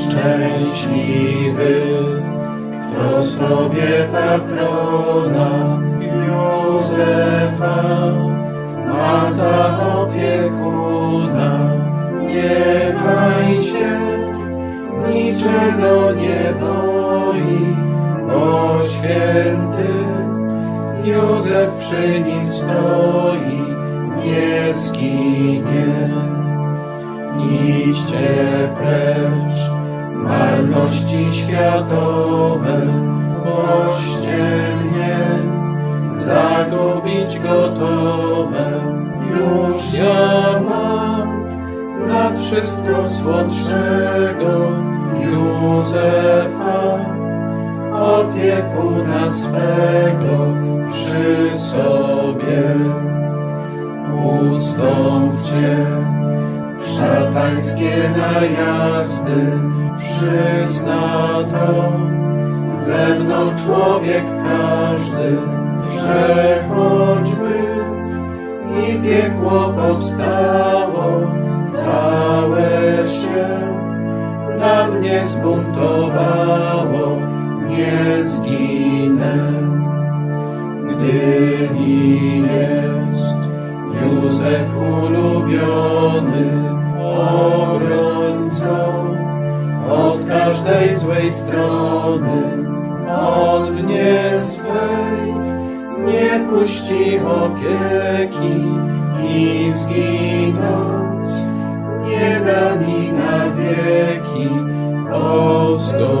Szczęśliwy, kto sobie patrona Józefa ma za opiekuna. Niechaj się niczego nie boi, bo święty Józef przy nim stoi, nie zginie. Idźcie precz, marności światowe, pościelnie zagubić gotowe. Już ja mam nad wszystko słodszego Józefa, opiekuna swego Ustąpcie szatańskie najazdy, przyzna to. Ze mną człowiek każdy, że choćby i piekło powstało, całe się na mnie zbuntowało, Józef ulubiony, obrońcą od każdej złej strony. On mnie swej nie puści opieki i zginąć nie da mi na wieki. Zgodę